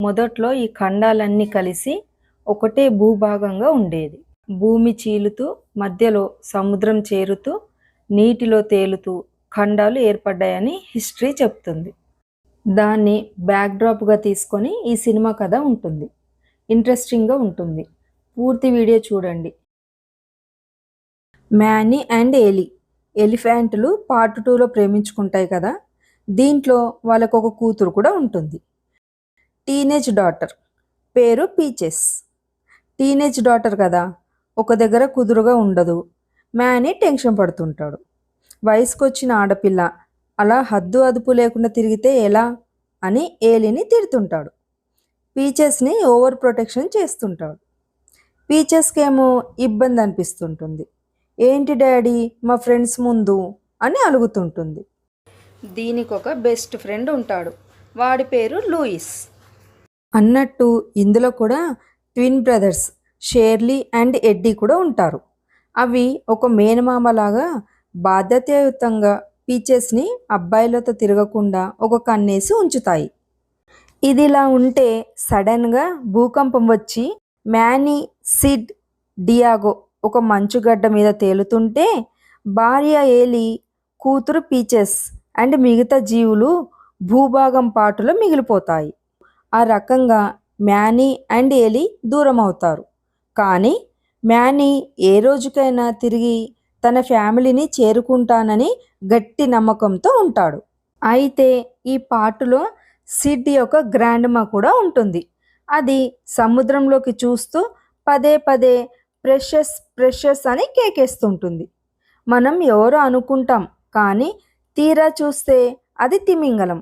మొదట్లో ఈ ఖండాలన్నీ కలిసి ఒకటే భూభాగంగా ఉండేది. భూమి చీలుతూ మధ్యలో సముద్రం చేరుతూ నీటిలో తేలుతూ ఖండాలు ఏర్పడ్డాయని హిస్టరీ చెప్తుంది. దాన్ని బ్యాక్డ్రాప్గా తీసుకొని ఈ సినిమా కథ ఉంటుంది. ఇంట్రెస్టింగ్గా ఉంటుంది. పూర్తి వీడియో చూడండి. మ్యానీ అండ్ ఎలి. ఎలిఫెంట్లు పార్ట్ టూలో ప్రేమించుకుంటాయి కదా. దీంట్లో వాళ్ళకు ఒక కూతురు కూడా ఉంటుంది. Teenage daughter. పేరు పీచెస్. టీనేజ్ డాటర్ కదా ఒక దగ్గర కుదురుగా ఉండదు. మ్యాని టెన్షన్ పడుతుంటాడు. వయసుకొచ్చిన ఆడపిల్ల అలా హద్దు అదుపు లేకుండా తిరిగితే ఎలా? అని ఏలిని తిడుతుంటాడు. పీచెస్ని ఓవర్ ప్రొటెక్షన్ చేస్తుంటాడు. పీచెస్కేమో ఇబ్బంది అనిపిస్తుంటుంది. ఏంటి డాడీ మా ఫ్రెండ్స్ ముందు? అని అలుగుతుంటుంది. దీనికి ఒక బెస్ట్ ఫ్రెండ్ ఉంటాడు. వాడి పేరు లూయిస్. అన్నట్టు ఇందులో కూడా twin brothers Shirley and Eddie కూడా ఉంటారు. అవి ఒక మేనమామలాగా బాధ్యతాయుతంగా పీచెస్ని అబ్బాయిలతో తిరగకుండా ఒక కన్నేసి ఉంచుతాయి. ఇది ఇలా ఉంటే సడన్గా భూకంపం వచ్చి మ్యానీ సిడ్ డియాగో ఒక మంచుగడ్డ మీద తేలుతుంటే భార్య ఏలి కూతురు పీచెస్ అండ్ మిగతా జీవులు భూభాగం పాటులో మిగిలిపోతాయి. ఆ రకంగా మ్యానీ అండ్ ఏలి దూరం అవుతారు కానీ మ్యానీ ఏ రోజుకైనా తిరిగి తన ఫ్యామిలీని చేరుకుంటానని గట్టి నమ్మకంతో ఉంటాడు. అయితే ఈ పాటలో సిడ్ యొక్క గ్రాండ్మా కూడా ఉంటుంది. అది సముద్రంలోకి చూస్తూ పదే పదే ప్రెషస్ ప్రెషస్ అని కేకేస్తుంటుంది. మనం ఎవరో అనుకుంటాం కానీ తీరా చూస్తే అది తిమింగలం.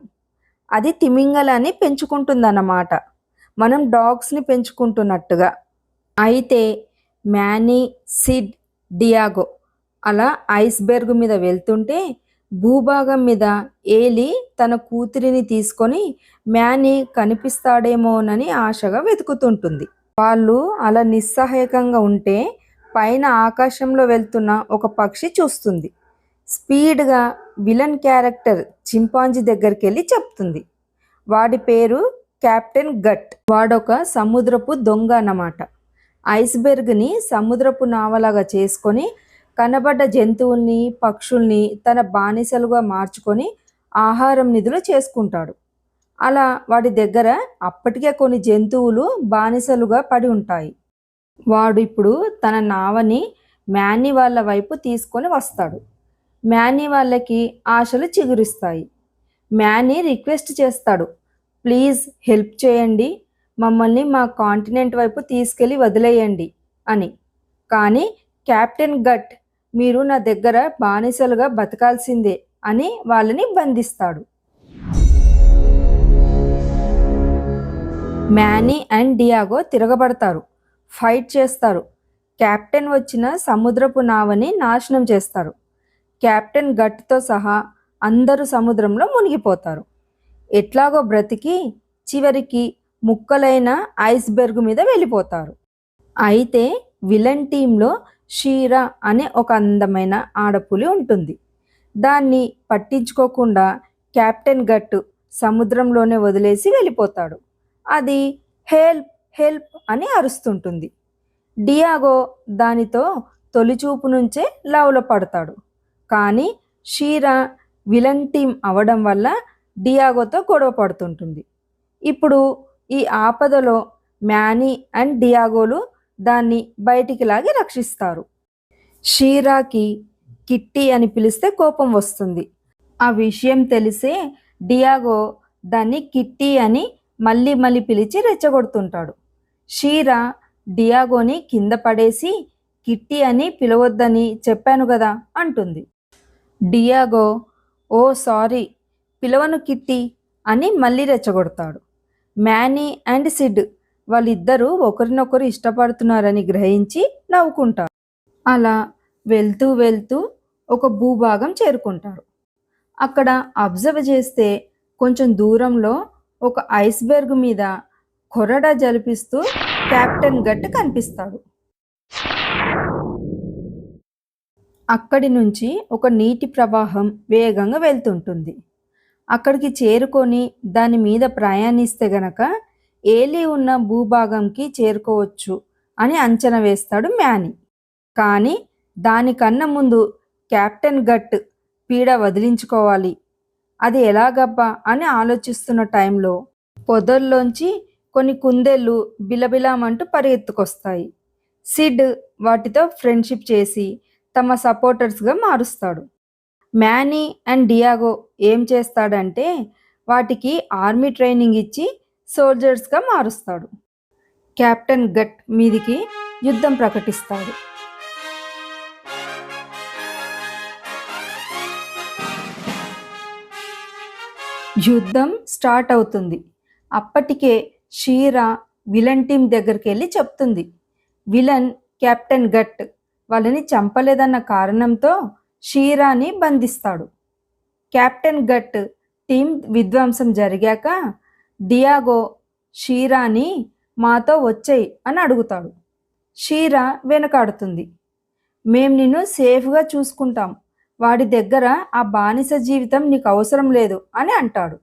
అది తిమింగలాన్ని పెంచుకుంటుందన్నమాట. మనం డాగ్స్ని పెంచుకుంటున్నట్టుగా. అయితే మ్యానీ సిడ్ డియాగో అలా ఐస్బెర్గ్ మీద వెళ్తుంటే భూభాగం మీద ఏలి తన కూతురిని తీసుకొని మ్యానీ కనిపిస్తాడేమోనని ఆశగా వెతుకుతుంటుంది. వాళ్ళు అలా నిస్సహాయకంగా ఉంటే పైన ఆకాశంలో వెళ్తున్న ఒక పక్షి చూస్తుంది. స్పీడ్గా విలన్ క్యారెక్టర్ చింపాంజీ దగ్గరికి వెళ్ళి చెప్తుంది. వాడి పేరు క్యాప్టెన్ గట్. వాడొక సముద్రపు దొంగ అన్నమాట. ఐస్బెర్గ్ని సముద్రపు నావలాగా చేసుకొని కనబడ్డ జంతువుల్ని పక్షుల్ని తన బానిసలుగా మార్చుకొని ఆహారం నిధులు చేసుకుంటాడు. అలా వాడి దగ్గర అప్పటికే కొన్ని జంతువులు బానిసలుగా పడి ఉంటాయి. వాడు ఇప్పుడు తన నావని మ్యానీ వాళ్ళ వైపు తీసుకొని వస్తాడు. మ్యానీ వాళ్ళకి ఆశలు చిగురిస్తాయి. మ్యానీ రిక్వెస్ట్ చేస్తాడు. ప్లీజ్ హెల్ప్ చేయండి. మమ్మల్ని మా కాంటినెంట్ వైపు తీసుకెళ్ళి వదిలేయండి అని. కానీ కెప్టెన్ గట్ మీరు నా దగ్గర బానిసలుగా బతకాల్సిందే అని వాళ్ళని బంధిస్తాడు. మ్యానీ అండ్ డియాగో తిరగబడతారు. ఫైట్ చేస్తారు. కెప్టెన్ వచ్చిన సముద్రపు నావని నాశనం చేస్తారు. కెప్టెన్ గట్తో సహా అందరూ సముద్రంలో మునిగిపోతారు. ఎట్లాగో బ్రతికి చివరికి ముక్కలైన ఐస్బెర్గ్ మీద వెళ్ళిపోతారు. అయితే విలన్ టీంలో షీరా అనే ఒక అందమైన ఆడపులి ఉంటుంది. దాన్ని పట్టించుకోకుండా కెప్టెన్ గట్టు సముద్రంలోనే వదిలేసి వెళ్ళిపోతాడు. అది హెల్ప్ హెల్ప్ అని అరుస్తుంటుంది. డియాగో దానితో తొలిచూపు నుంచే లవ్లో పడతాడు. కానీ షీరా విలన్ టీం అవడం వల్ల డియాగోతో గొడవ పడుతుంటుంది. ఇప్పుడు ఈ ఆపదలో మ్యానీ అండ్ డియాగోలు దాన్ని బయటికి లాగి రక్షిస్తారు. షీరాకి కిట్టి అని పిలిస్తే కోపం వస్తుంది. ఆ విషయం తెలిసే డియాగో దాన్ని కిట్టి అని మళ్ళీ మళ్ళీ పిలిచి రెచ్చగొడుతుంటాడు. షీరా డియాగోని కింద పడేసి కిట్టి అని పిలవద్దని చెప్పాను కదా అంటుంది. డియాగో ఓ సారీ పిలవను కిట్టి అని మళ్ళీ రెచ్చగొడతాడు. మ్యానీ అండ్ సిడ్ వాళ్ళిద్దరూ ఒకరినొకరు ఇష్టపడుతున్నారని గ్రహించి నవ్వుకుంటారు. అలా వెళ్తూ వెళ్తూ ఒక భూభాగం చేరుకుంటారు. అక్కడ అబ్జర్వ్ చేస్తే కొంచెం దూరంలో ఒక ఐస్బెర్గ్ మీద కొరడా జలిపిస్తూ కెప్టెన్ గట్ కనిపిస్తాడు. అక్కడి నుంచి ఒక నీటి ప్రవాహం వేగంగా వెళ్తుంటుంది. అక్కడికి చేరుకొని దాని మీద ప్రయాణిస్తే గనక ఏలి ఉన్న భూభాగంకి చేరుకోవచ్చు అని అంచనా వేస్తాడు మ్యానీ. కానీ దానికన్నా ముందు కెప్టెన్ గట్ పీడ వదిలించుకోవాలి. అది ఎలాగబ్బా అని ఆలోచిస్తున్న టైంలో పొదల్లోంచి కొన్ని కుందేళ్ళు బిలబిలామంటూ పరిగెత్తుకొస్తాయి. సిడ్ వాటితో ఫ్రెండ్షిప్ చేసి తమ సపోర్టర్స్గా మారుస్తాడు. మ్యానీ అండ్ డియాగో ఏం చేస్తాడంటే వాటికి ఆర్మీ ట్రైనింగ్ ఇచ్చి సోల్జర్స్గా మారుస్తాడు. కెప్టెన్ గట్ మీదికి యుద్ధం ప్రకటిస్తాడు. యుద్ధం స్టార్ట్ అవుతుంది. అప్పటికే షీరా విలన్ టీం దగ్గరికి వెళ్ళి చెప్తుంది. విలన్ కెప్టెన్ గట్ వాళ్ళని చంపలేదన్న కారణంతో షీరాని బంధిస్తాడు. కెప్టెన్ గట్ టీం విధ్వంసం జరిగాక డియాగో షీరాని మాతో వచ్చేయి అని అడుగుతాడు. షీరా వెనకాడుతుంది. మేం నిన్ను సేఫ్గా చూసుకుంటాం. వాడి దగ్గర ఆ బానిస జీవితం నీకు అవసరం లేదు అని అంటాడు.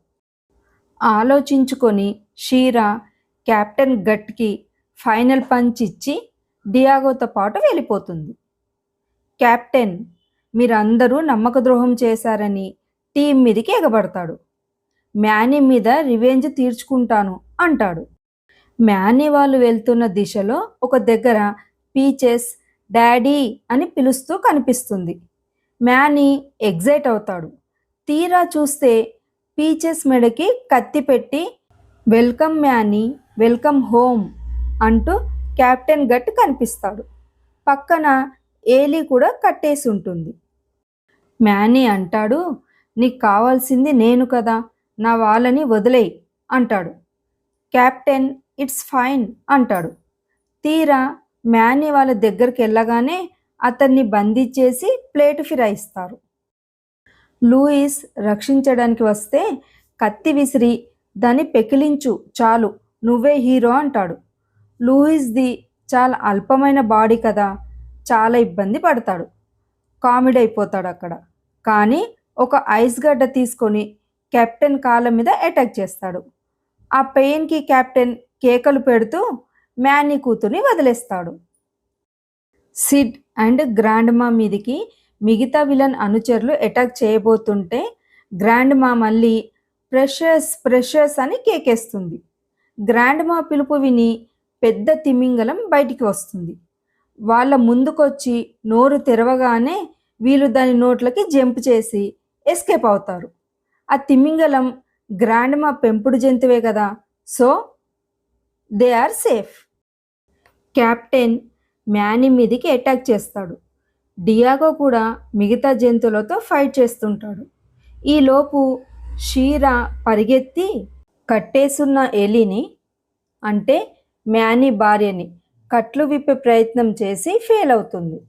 ఆలోచించుకొని షీరా కెప్టెన్ గట్కి ఫైనల్ పంచ్ ఇచ్చి డియాగోతో పాటు వెళ్ళిపోతుంది. కెప్టెన్ మీరందరూ నమ్మక ద్రోహం చేశారని టీం మీదకి ఎగబడతాడు. మ్యానీ మీద రివెంజ్ తీర్చుకుంటాను అంటాడు. మ్యానీ వాళ్ళు వెళ్తున్న దిశలో ఒక దగ్గర పీచెస్ డాడీ అని పిలుస్తూ కనిపిస్తుంది. మ్యానీ ఎగ్జైట్ అవుతాడు. తీరా చూస్తే పీచెస్ మెడకి కత్తి పెట్టి వెల్కమ్ మ్యానీ వెల్కమ్ హోమ్ అంటూ కెప్టెన్ గట్ కనిపిస్తాడు. పక్కన ఏలీ కూడా కట్టేసి ఉంటుంది. మ్యానీ అంటాడు నీకు కావాల్సింది నేను కదా నా వాళ్ళని వదిలేయి అంటాడు. క్యాప్టెన్ ఇట్స్ ఫైన్ అంటాడు. తీరా మ్యానీ వాళ్ళ దగ్గరికి వెళ్ళగానే అతన్ని బంధించేసి ప్లేటు ఫిరాయిస్తారు. లూయిస్ రక్షించడానికి వస్తే కత్తి విసిరి దాన్ని పెకిలించు చాలు నువ్వే హీరో అంటాడు. లూయిస్ది చాలా అల్పమైన బాడీ కదా చాలా ఇబ్బంది పడతాడు. కామెడీ అయిపోతాడు అక్కడ. కానీ ఒక ఐస్ గడ్డ తీసుకొని కెప్టెన్ కాళ్ళ మీద అటాక్ చేస్తాడు. ఆ పెయిన్కి కెప్టెన్ కేకలు పెడుతూ మ్యానీ కూతుర్ని వదిలేస్తాడు. సిడ్ అండ్ గ్రాండ్ మా మీదికి మిగతా విలన్ అనుచరులు అటాక్ చేయబోతుంటే గ్రాండ్ మా మళ్ళీ ప్రెషర్స్ ప్రెషర్స్ అని కేకేస్తుంది. గ్రాండ్ మా పిలుపు విని పెద్ద తిమింగలం బయటికి వస్తుంది. వాళ్ళ ముందుకొచ్చి నోరు తెరవగానే వీళ్ళు దాని నోట్లకి జంప్ చేసి ఎస్కేప్ అవుతారు. ఆ తిమింగలం గ్రాండ్ మా పెంపుడు జంతువే కదా. So they are safe. Captain Manny మీదికి అటాక్ చేస్తాడు. డియాగో కూడా మిగతా జంతువులతో ఫైట్ చేస్తుంటాడు. ఈలోపు షీరా పరిగెత్తి కట్టేసున్న ఎలిని అంటే మ్యానీ భార్యని కట్లు విప్పే ప్రయత్నం చేసి ఫెయిల్ అవుతుంది.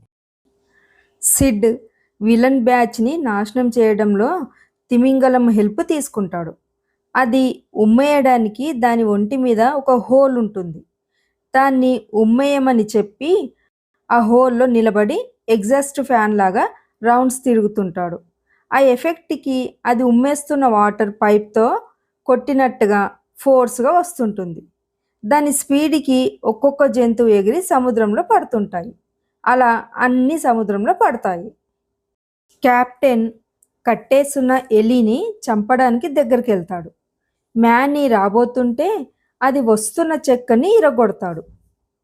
సిడ్ విలన్ బ్యాచ్ని నాశనం చేయడంలో తిమింగలం హెల్ప్ తీసుకుంటాడు. అది ఉమ్మేయడానికి దాని ఒంటి మీద ఒక హోల్ ఉంటుంది. దాన్ని ఉమ్మేయమని చెప్పి ఆ హోల్లో నిలబడి ఎగ్జాస్ట్ ఫ్యాన్ లాగా రౌండ్స్ తిరుగుతుంటాడు. ఆ ఎఫెక్ట్కి అది ఉమ్మేస్తున్న వాటర్ పైప్తో కొట్టినట్టుగా ఫోర్స్గా వస్తుంటుంది. దాని స్పీడ్కి ఒక్కొక్క జంతువు ఎగిరి సముద్రంలో పడుతుంటాయి. అలా అన్ని సముద్రంలో పడతాయి. కెప్టెన్ కట్టేసున్న ఎలిని చంపడానికి దగ్గరికి వెళ్తాడు మ్యానీ రాబోతుంటే అది వస్తున్న చెక్కని ఇరగొడతాడు.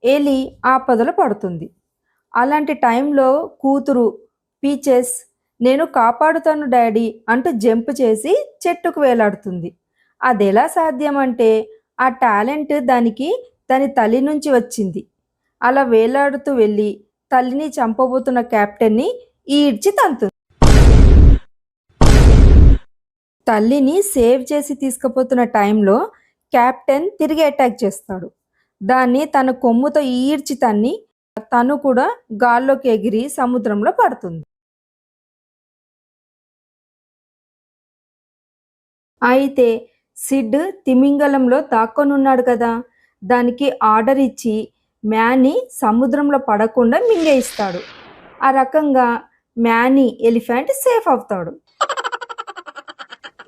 ఎలి ఆపదలు పడుతుంది. అలాంటి టైంలో కూతురు పీచెస్ నేను కాపాడుతాను డాడీ అంటూ జంప్ చేసి చెట్టుకు వేలాడుతుంది. అది ఎలా సాధ్యం అంటే ఆ టాలెంట్ దానికి దాని తల్లి నుంచి వచ్చింది. అలా వేలాడుతూ వెళ్ళి తల్లిని చంపబోతున్న కెప్టెన్ని ఈడ్చి తంతుంది. తల్లిని సేవ్ చేసి తీసుకుపోతున్న టైంలో క్యాప్టెన్ తిరిగి అటాక్ చేస్తాడు. దాన్ని తన కొమ్ముతో ఈడ్చి తన్ని తను కూడా గాల్లోకి ఎగిరి సముద్రంలో పడుతుంది. అయితే సిడ్ తిమింగలంలో తాక్కొనున్నాడు కదా. దానికి ఆర్డర్ ఇచ్చి మ్యానీ సముద్రంలో పడకుండా మింగేయిస్తాడు. ఆ రకంగా మ్యానీ ఎలిఫెంట్ సేఫ్ అవుతాడు.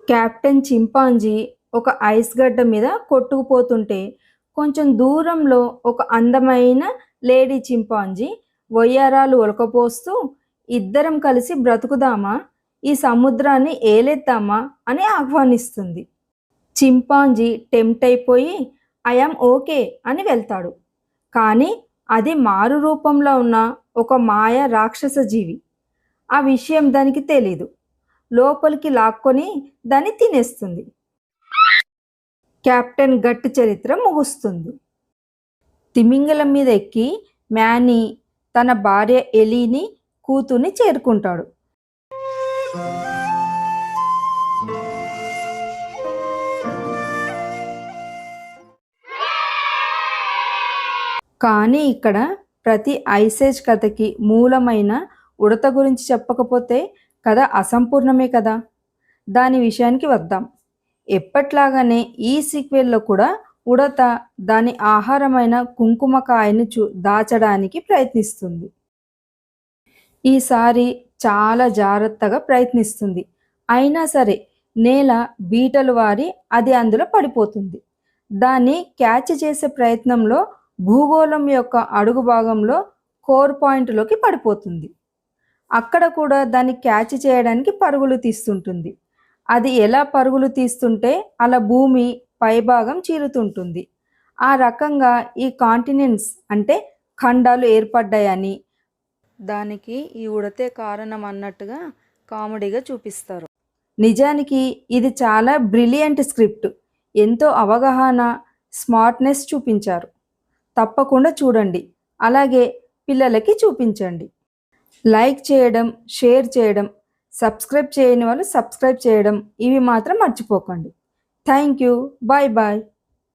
కెప్టెన్ చింపాంజీ ఒక ఐస్ గడ్డ మీద కొట్టుకుపోతుంటే కొంచెం దూరంలో ఒక అందమైన లేడీ చింపాంజీ వయ్యారాలు ఒలకపోస్తూ ఇద్దరం కలిసి బ్రతుకుదామా? ఈ సముద్రాన్ని ఏలేద్దామా అని ఆహ్వానిస్తుంది. చింపాంజీ టెంప్ట్ అయిపోయి ఐఎమ్ ఓకే అని వెళ్తాడు. కానీ అది మారు రూపంలో ఉన్న ఒక మాయ రాక్షస జీవి. ఆ విషయం దానికి తెలీదు. లోపలికి లాక్కొని దాన్ని తినేస్తుంది. కెప్టెన్ గట్టి చరిత్ర ముగుస్తుంది. తిమింగలం మీద ఎక్కి మ్యానీ తన భార్య ఎలీని కూతుర్ని చేరుకుంటాడు. కానీ ఇక్కడ ప్రతి ఐసేజ్ కథకి మూలమైన ఉడత గురించి చెప్పకపోతే కథ అసంపూర్ణమే కదా? దాని విషయానికి వద్దాం. ఎప్పట్లాగానే ఈ సీక్వెల్లో కూడా ఉడత దాని ఆహారమైన కుంకుమకాయని చూ దాచడానికి ప్రయత్నిస్తుంది. ఈసారి చాలా జాగ్రత్తగా ప్రయత్నిస్తుంది. అయినా సరే నేల బీటలు వారి అది అందులో పడిపోతుంది. దాన్ని క్యాచ్ చేసే ప్రయత్నంలో భూగోళం యొక్క అడుగు భాగంలో కోర్ పాయింట్లోకి పడిపోతుంది. అక్కడ కూడా దాన్ని క్యాచ్ చేయడానికి పరుగులు తీస్తుంటుంది. అది ఎలా పరుగులు తీస్తుంటే అలా భూమి పైభాగం చీలుతుంటుంది ఆ రకంగా ఈ కాంటినెంట్స్ అంటే ఖండాలు ఏర్పడ్డాయని దానికి ఈ ఉడతే కారణం అన్నట్టుగా కామెడీగా చూపిస్తారు. నిజానికి ఇది చాలా బ్రిలియంట్ స్క్రిప్ట్. ఎంతో అవగాహన స్మార్ట్నెస్ చూపించారు. తప్పకుండా చూడండి. అలాగే పిల్లలకి చూపించండి. లైక్ చేయడం షేర్ చేయడం సబ్స్క్రైబ్ చేయని వాళ్ళు సబ్స్క్రైబ్ చేయడం ఇవి మాత్రం మర్చిపోకండి. Thank you. Bye bye.